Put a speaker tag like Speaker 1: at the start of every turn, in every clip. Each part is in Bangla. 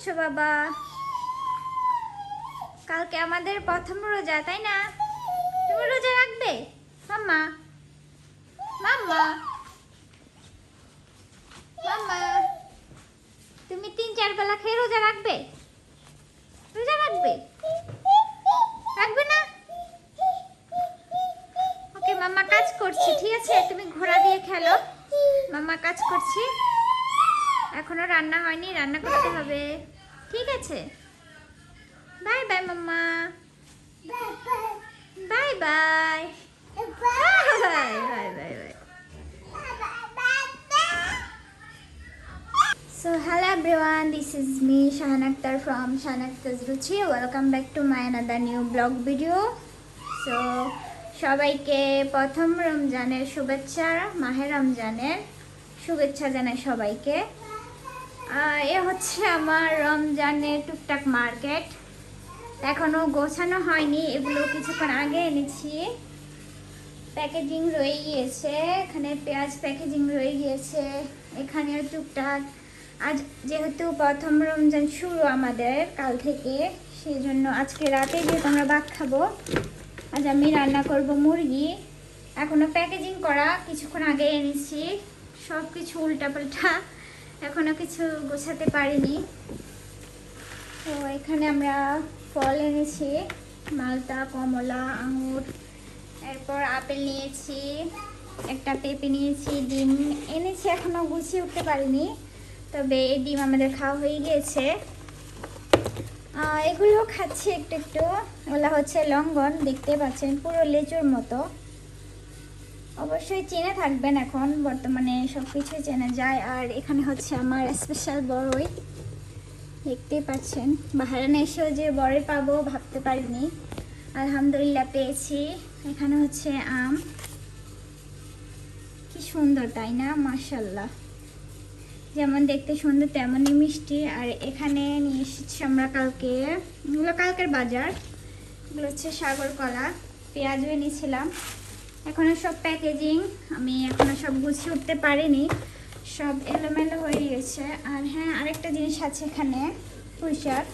Speaker 1: করছ বাবা? কালকে আমাদের প্রথম রোজা, তাই না? তুমি রোজা রাখবে? মাম্মা। মাম্মা। মাম্মা, তুমি তিন চার বেলা খেয়ে রোজা রাখবে? রোজা রাখবে? রাখবে না? ওকে, মাম্মা কাজ করছি, ঠিক আছে? তুমি ঘোড়া দিয়ে খেলো। মাম্মা কাজ করছি। এখনও রান্না হয়নি, রান্না করতে হবে। ঠিক আছে। Bye bye, mamma. Bye bye. So hello everyone this is me Shahan Akhtar from Shahan Akhtar Ruchi welcome back to my another new blog video so সবাইকে প্রথম রমজানের শুভেচ্ছা মাহের রমজানের শুভেচ্ছা জানায় সবাইকে। এ হচ্ছে আমার রমজানের টুকটাক মার্কেট। এখনও গোছানো হয়নি, এগুলো কিছুক্ষণ আগে এনেছি। প্যাকেজিং রয়ে গিয়েছে, এখানে পেঁয়াজ প্যাকেজিং রয়ে গিয়েছে, এখানে টুকটাক। আজ যেহেতু প্রথম রমজান শুরু আমাদের কাল থেকে সেই জন্য আজকে রাতে যেহেতু আমরা ভাত খাব, আজ আমি রান্না করব মুরগি। এখনও প্যাকেজিং করা কিছুক্ষণ আগে এনেছি সব কিছু উল্টাপাল্টা। এখনও কিছু গোছাতে পারিনি। তো এখানে আমরা ফল এনেছি, মালটা, কমলা, আঙুর, এরপর আপেল নিয়েছি, একটা পেঁপে নিয়েছি, ডিম এনেছি এখনও, গুছিয়ে উঠতে পারিনি। তবে এই ডিম আমাদের খাওয়া হয়ে গিয়েছে। এগুলো খাচ্ছি একটু একটু। ওগুলো হচ্ছে লঙ্ঘন দেখতে পাচ্ছেন, পুরো লেচুর মতো। অবশ্যই চেনে থাকবেন এখন, বর্তমানে সব কিছুই চেনা যায়। আর এখানে হচ্ছে আমার স্পেশাল বড়ই দেখতেই পাচ্ছেন। বাহারানে এসেও যে বড়ই পাবো ভাবতে পারিনি। আলহামদুলিল্লাহ পেয়েছি। এখানে হচ্ছে আম। কি সুন্দর, তাই না? মাশাল্লাহ যেমন দেখতে সুন্দর, তেমনই মিষ্টি। আর এখানে নিয়ে এসেছি আমরা কালকে, এগুলো কালকের বাজার। এগুলো হচ্ছে সাগর কলা পেঁয়াজও এনেছিলাম। এখনও সব প্যাকেজিং আমি এখনও সব গুছিয়ে উঠতে পারিনি, সব এলোমেলো হয়ে গেছে। আর হ্যাঁ আরেকটা জিনিস আছে এখানে, পুঁইশাক।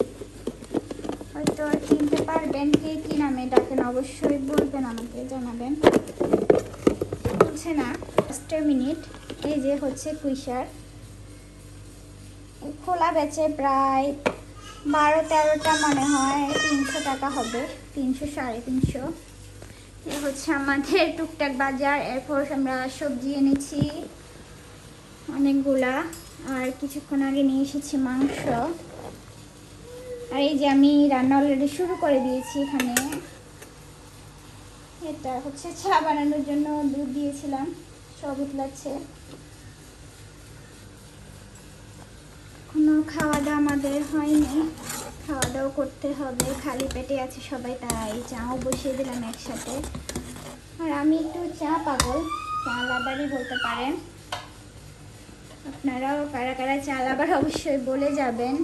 Speaker 1: হয়তো চিনতে পারবেন, কে কী নামে ডাকেন, অবশ্যই বলবেন আমাকে, জানাবেন। বলছে না ফার্স্ট মিনিট এই যে হচ্ছে এই খোলা বেচে প্রায় বারো তেরোটা মনে হয়, তিনশো টাকা হবে, তিনশো, সাড়ে তিনশো। এ হচ্ছে আমাদের টুকটাক বাজার। এরপর আমরা সবজি এনেছি, অনেকগুলা। আর কিছুক্ষণ আগে নিয়ে এসেছি মাংস। আর এই যে আমি রান্না অলরেডি শুরু করে দিয়েছি এখানে। এটা হচ্ছে চা বানানোর জন্য দুধ দিয়েছিলাম, সব উতলাচ্ছে। কোনো খাওয়া দাওয়া আমাদের হয়নি। দাওয়া করতে হবে। খালি পেটে আছে সবাই, তাই চাও বসিয়ে দিলাম একসাথে। আর আমি একটু চা পাগল চা লাভারই বলতে পারেন। আপনারাও কারা কারা চা লাভার অবশ্যই বলে যাবেন।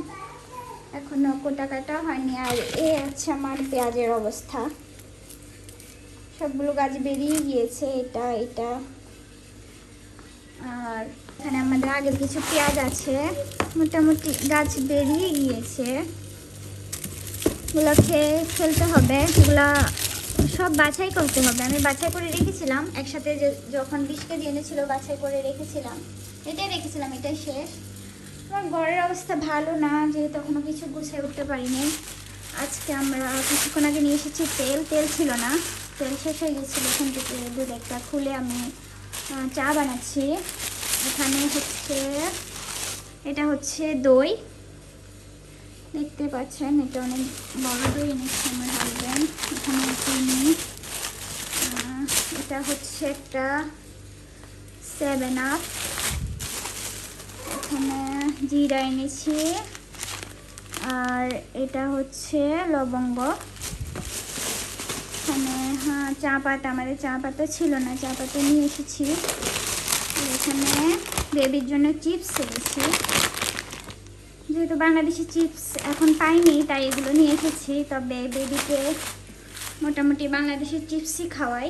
Speaker 1: এখনও কোটা কাটা হয়নি, আর এ আছে আমার পেঁয়াজের অবস্থা। সবগুলো গাছ বেরিয়ে গিয়েছে, এটা এটা। আর এখানে আমাদের আগের কিছু পেঁয়াজ আছে, মোটামুটি গাছ বেরিয়ে গিয়েছে। এগুলোকে ফেলতে হবে। এগুলা সব বাছাই করতে হবে। আমি বাছাই করে রেখেছিলাম। একসাথে যখন বিশ কেজি এনেছিল, বাছাই করে রেখেছিলাম। এটাই রেখেছিলাম, এটাই শেষ। আমার ঘরের অবস্থা ভালো না, যেহেতু এখনও কিছু গুছিয়ে উঠতে পারিনি। আজকে আমরা কিছুক্ষণ আগে নিয়ে এসেছি তেল। তেল ছিল না। তেল শেষ হয়ে গেছিল এখান থেকে দুধ একটা খুলে আমি চা বানাচ্ছি। এখানে হচ্ছে, এটা হচ্ছে দই। দেখতে পাচ্ছেন, এটা অনেক বড় দই এনেছে আমার হাজব্যান্ড এখানে চিনি এটা হচ্ছে একটা সেভেন আপ এখানে জিরা এনেছি, আর এটা হচ্ছে লবঙ্গ। এখানে হ্যাঁ চা পাতা আমাদের চা পাতা ছিল না চা পাতা নিয়ে এসেছি। এখানে বেবির জন্য চিপস এনেছি। যেহেতু বাংলাদেশি চিপস এখন পাইনি, তাই এগুলো নিয়ে এসেছি। তবে বেবিকে মোটামুটি বাংলাদেশি চিপসই খাওয়াই।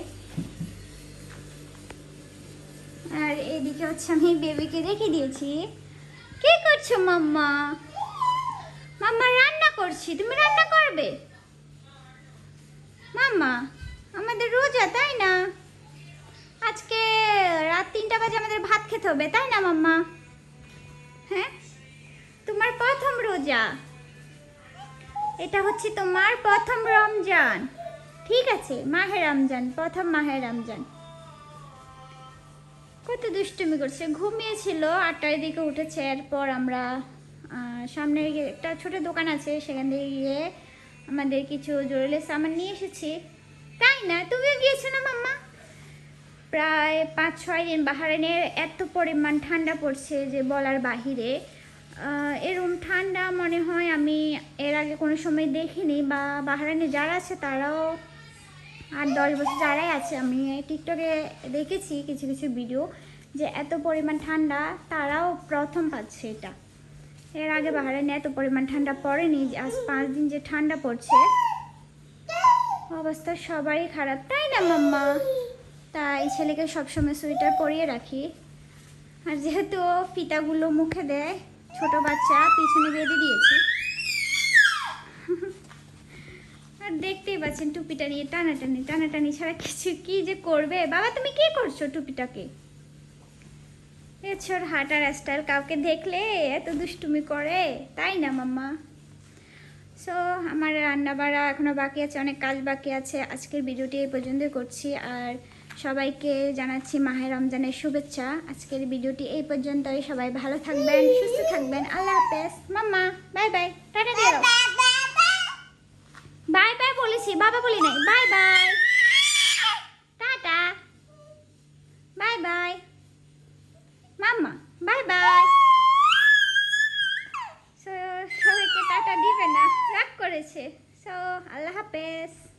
Speaker 1: আর এদিকে হচ্ছে আমি বেবিকে রেখে দিয়েছি। কি করছ, মাম্মা? মাম্মা, রান্না করছি। তুমি রান্না করবে? মাম্মা, আমাদের রোজা, তাই না? আজকে রাত তিনটা বাজে আমাদের ভাত খেতে হবে, তাই না, মাম্মা? হ্যাঁ? তোমার প্রথম রোজা। এটা হচ্ছে তোমার প্রথম রমজান। ঠিক আছে, মাহে রমজান, প্রথম মাহে রমজান। কত দুষ্টুমি করছে, ঘুমিয়েছিল, আটটার দিকে উঠেছে, এরপর আমরা সামনে একটা ছোট দোকান আছে, সেখান থেকে গিয়ে আমাদের কিছু জরুরি সামান নিয়ে এসেছি। তাই না? তুমিও গিয়েছো না মাম্মা? প্রায় পাঁচ ছয় দিন বাহারাইনের এত পরিমাণ ঠান্ডা পড়ছে যে বলার বাহিরে। আহ, এরকম ঠান্ডা মনে হয় আমি এর আগে কোনো সময় দেখিনি বা বাহারাইনে যারা আছে তারাও আর দশ বছর যারাই আছে আমি টিকটকে দেখেছি কিছু কিছু ভিডিও যে এত পরিমাণ ঠান্ডা তারাও প্রথম পাচ্ছে এটা। এর আগে বাহারাইনে এত পরিমাণ ঠান্ডা পড়েনি যে আজ পাঁচ দিন যে ঠান্ডা পড়ছে অবস্থা সবারই খারাপ তাই না মাম্মা? তাই ছেলেকে সবসময় সোয়েটার পরিয়ে রাখি। আর যেহেতু ফিতাগুলো মুখে দেয় ছোট বাচ্চা পিছনে বেঁধে দিয়েছি আর দেখতেই পাচ্ছেন টুপিটা নিয়ে টানাটানি টানাটানি ছাড়া কিছু কি যে করবে? বাবা, তুমি কি করছ টুপিটাকে? এছর হাঁটার স্টাইল কাউকে দেখলে এত দুষ্টুমি করে, তাই না মাম্মা? সো আমার রান্না বাড়া এখনও বাকি আছে, অনেক কাজ বাকি আছে। আজকের ভিডিওটি এই পর্যন্তই করছি। আর সবাইকে জানাচ্ছি মাহে রমজানের শুভেচ্ছা। আজকের ভিডিওটি এই পর্যন্তই। সবাই ভালো থাকবেন, সুস্থ থাকবেন। আল্লাহ হাফেজ। Mamma, bye bye. টাটা দাও। বাই বাই বলেছি, বাবা বলি নাই। Bye bye. Tata. Bye bye. Mamma, bye bye. সবাইকে টাটা দিবে না। রাগ করেছে। সো আল্লাহ হাফেজ।